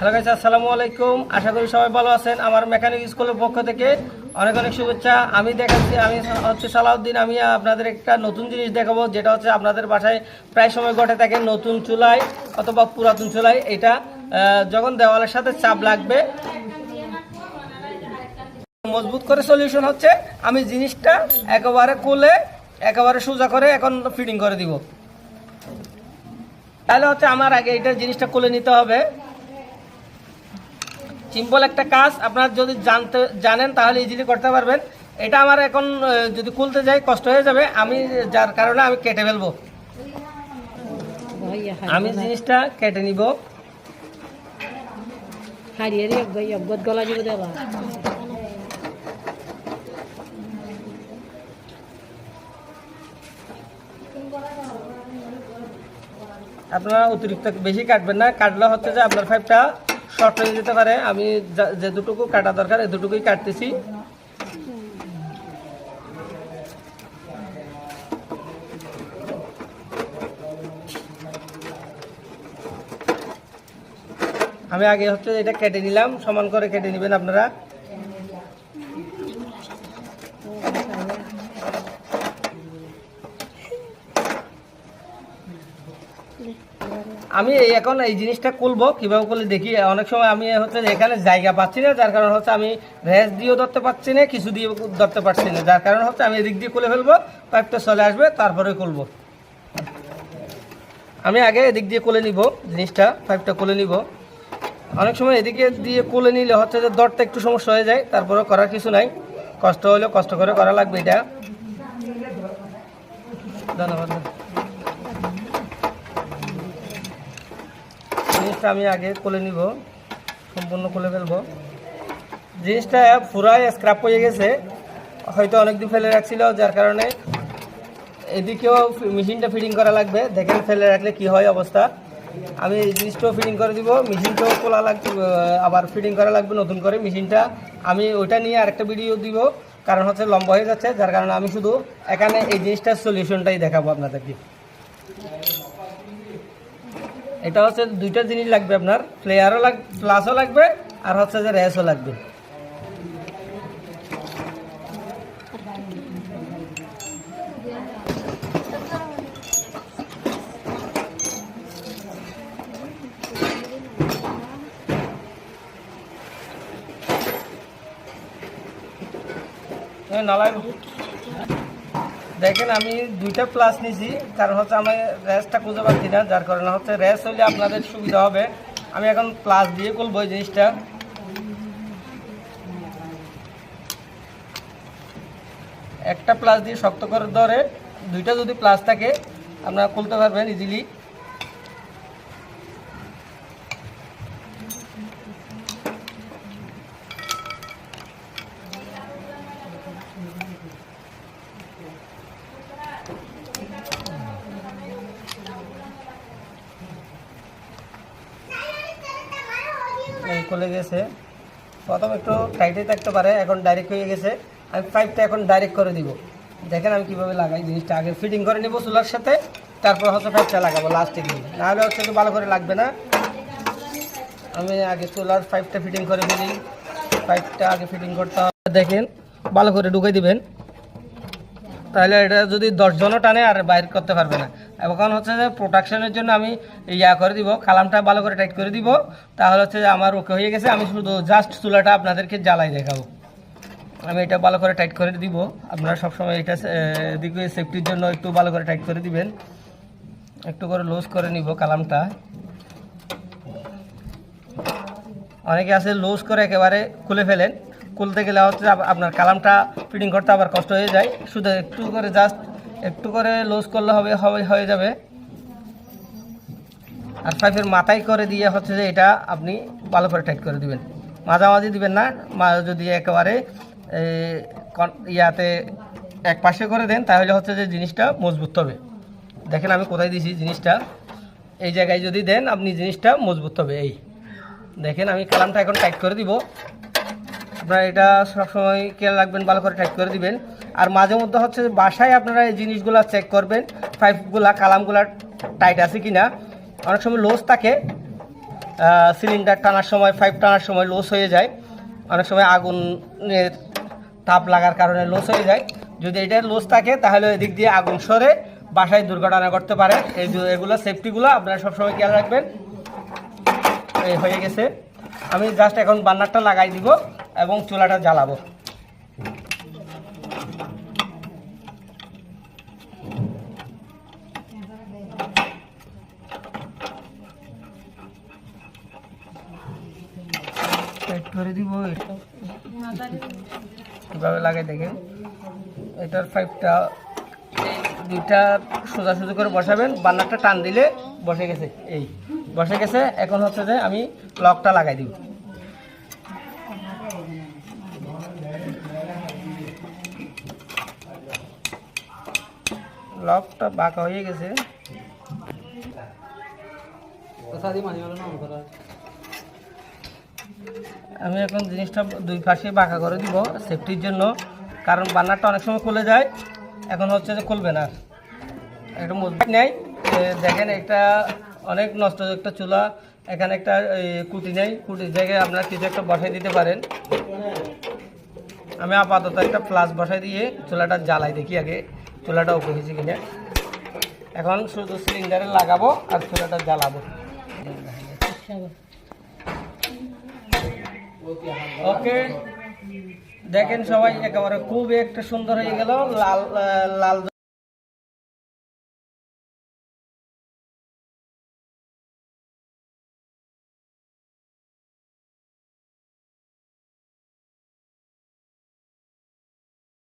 Hello guys আসসালামু আলাইকুম। আশা করি সবাই ভালো আছেন। আমার মেকানিক স্কুলের পক্ষ থেকে অনেক অনেক শুভেচ্ছা। আমি দেখাচ্ছি, আমি হচ্ছে সালাউদ্দিন। আমি আপনাদের একটা নতুন জিনিস দেখাবো, যেটা হচ্ছে আপনাদের বাসায় প্রায় সময় ঘটে থাকে নতুন চুলায় অথবা পুরাতন চুলায় এটা যখন দেওয়ালের সাথে চাপ লাগবে, মজবুত করে সলিউশন হচ্ছে, আমি জিনিসটা একেবারে কোলে, একেবারে সোজা করে এখন ফিটিং করে দিব। তাহলে হচ্ছে আমার আগে এটা জিনিসটা কোলে নিতে হবে। সিম্পল একটা কাজ আপনার যদি জানতে জানেন তাহলে ইজিলি করতে পারবেন। এটা আমার এখন যদি খুলতে যাই কষ্ট হয়ে যাবে। আমি যার কারণে আমি কেটে ফেলব। আমি জিনিসটা কেটে নিব। আপনারা অতিরিক্ত বেশি কাটবেন না। কাটলে হচ্ছে যে আপনার পাইপটা শর্ট হয়ে যেতে পারে, আমি যা- দুটুকু কাটা দরকার এই দুটুকুই কাটতেছি। আমি আগে হচ্ছে এটা কেটে নিলাম, সমান করে কেটে নেবেন আপনারা। আমি এই এখন এই জিনিসটা খুলবো, কীভাবে করলে দেখি। অনেক সময় আমি হচ্ছে এখানে জায়গা পাচ্ছি না, যার কারণ হচ্ছে আমি রেস দিয়েও ধরতে পারছি না, কিছু দিয়ে ধরতে পারছি না। যার কারণ হচ্ছে আমি এদিক দিয়ে খুলে ফেলব, পাইপটা চলে আসবে, তারপরে খুলবো। আমি আগে এদিক দিয়ে খুলে নিব জিনিসটা, পাইপটা খুলে নিব। অনেক সময় এদিকে দিয়ে খুলে নিলে হচ্ছে যে দরটা একটু সমস্যা হয়ে যায় তারপরে করার কিছু নাই। কষ্ট হলেও কষ্ট করে করা লাগবে এটা। ধন্যবাদ। জিনিসটা আমি আগে খুলে নিব, সম্পূর্ণ খুলে ফেলব। জিনিসটা পুরাই স্ক্রাপ হয়ে গেছে। হয়তো অনেকদিন ফেলে রাখছিল, যার কারণে এদিকেও মেশিনটা ফিটিং করা লাগবে। দেখেন ফেলে রাখলে কি হয় অবস্থা। আমি এই জিনিসটাও ফিটিং করে দিব, মেশিনটাও খোলা লাগবে আবার ফিটিং করা লাগবে নতুন করে মেশিনটা। আমি ওইটা নিয়ে আরেকটা ভিডিও দিব, কারণ হচ্ছে লম্বা হয়ে যাচ্ছে, যার কারণে আমি শুধু এখানে এই জিনিসটার সলিউশনটাই দেখাবো আপনাদেরকে। এটা হচ্ছে দুইটা জিনিস লাগবে আপনার প্লেয়ারও লাগ প্লাসও লাগবে, আর হচ্ছে যে রেসও লাগবে। নালাই দেখেন, আমি দুইটা প্লাস নিছি। কারণ হচ্ছে আমি রেসটা খুঁজে পাচ্ছি না, যার কারণে হচ্ছে রেস হলে আপনাদের সুবিধা হবে। আমি এখন প্লাস দিয়ে করব এই জিনিসটা। একটা প্লাস দিয়ে শক্ত করে ধরে, দুইটা যদি প্লাস থাকে, আপনারা খুলতে পারবেন ইজিলি খুলে গেছে। প্রথম একটু টাইটে থাকতে পারে, এখন ডাইরেক্ট হয়ে গেছে। আমি পাইপটা এখন ডাইরেক্ট করে দিব। দেখেন আমি কীভাবে লাগাই জিনিসটা। আগে ফিটিং করে নেব চুলার সাথে, তারপর হচ্ছে পাইপটা লাগাবো লাস্টে গিয়ে। নাহলে হচ্ছে একটু ভালো করে লাগবে না। আমি আগে চুলার পাইপটা ফিটিং করে ফেলি। পাইপটা আগে ফিটিং করতে হবে। দেখেন, ভালো করে ঢুকে দিবেন। তাহলে এটা যদি দশজনও টানে আর বাইর করতে পারবে না। এখন হচ্ছে যে প্রোটেকশনের জন্য আমি ইয়া করে দিব কালামটা ভালো করে টাইট করে দিব। তাহলে হচ্ছে যে আমার ওকে হয়ে গেছে, আমি শুধু জাস্ট চুলাটা আপনাদেরকে জ্বালাই দেখাবো। আমি এটা ভালো করে টাইট করে দিব। আপনারা সবসময় এটা এদিকে সেফটির জন্য একটু ভালো করে টাইট করে দিবেন। একটু করে লুজ করে নিব কালামটা অনেকে আছে লুজ করে একেবারে খুলে ফেলেন। খুলতে গেলে হচ্ছে আপনার কালামটা ফিটিং করতে আবার কষ্ট হয়ে যায়। শুধু একটু করে জাস্ট একটু করে লুজ করলে হবে হয়ে যাবে। আর পাইপের মাথায় করে দিয়ে হচ্ছে যে এটা আপনি ভালো করে টাইট করে দিবেন। মাঝামাঝি দিবেন না যদি একেবারে ইয়াতে এক পাশে করে দেন, তাহলে হচ্ছে যে জিনিসটা মজবুত হবে। দেখেন আমি কোথায় দিয়েছি জিনিসটা। এই জায়গায় যদি দেন, আপনি জিনিসটা মজবুত হবে, এই। দেখেন আমি কালামটা এখন টাইট করে দিব। আপনারা এটা সবসময় খেয়াল রাখবেন, ভালো করে টাইট করে দিবেন। আর মাঝে মধ্যে হচ্ছে বাসায় আপনারা এই জিনিসগুলো চেক করবেন পাইপগুলা কালামগুলা টাইট আছে কি না অনেক সময় লোজ থাকে সিলিন্ডার টানার সময় পাইপ টানার সময় লস হয়ে যায়। অনেক সময় আগুনের তাপ লাগার কারণে লস হয়ে যায়। যদি এটা লস থাকে, তাহলে এদিক দিয়ে আগুন সরে বাসায় দুর্ঘটনা করতে পারে। এই এগুলো সেফটিগুলো আপনারা সবসময় খেয়াল রাখবেন। এই হয়ে গেছে। আমি জাস্ট এখন বান্নারটা লাগাই দিব। এবং চুলাটা জ্বালাবো। দিব। এটা কীভাবে লাগাই দেখেন এটার পাইপটা দুইটা সোজাসুজি করে বসাবেন। বান্নারটা টান দিলে বসে গেছে। এই বসে গেছে। এখন হচ্ছে যে আমি লকটা লাগাই দিব। লকটা বাঁকা হয়ে গেছে। আমি এখন জিনিসটা দুই পাশে বাঁকা করে দিব সেফটির জন্য। কারণ বান্নারটা অনেক সময় খুলে যায় এখন হচ্ছে যে খুলবে না। একটা মজবুত নেই দেখেন একটা অনেক নষ্ট একটা চুলা এখানে একটা কুটি নেই। কুটির জায়গায় আপনার কিছু একটা বসাই দিতে পারেন। আমি আপাতত একটা প্লাস বসাই দিয়ে চুলাটা জ্বালাই দেখি আগে। চুলাটা উপরে হয়েছে কিনা। এখন শুধু সিলিন্ডারে লাগাবো আর চুলাটা জ্বালাবো। ওকে। দেখেন সবাই, একেবারে খুবই একটা সুন্দর হয়ে গেল। লাল লাল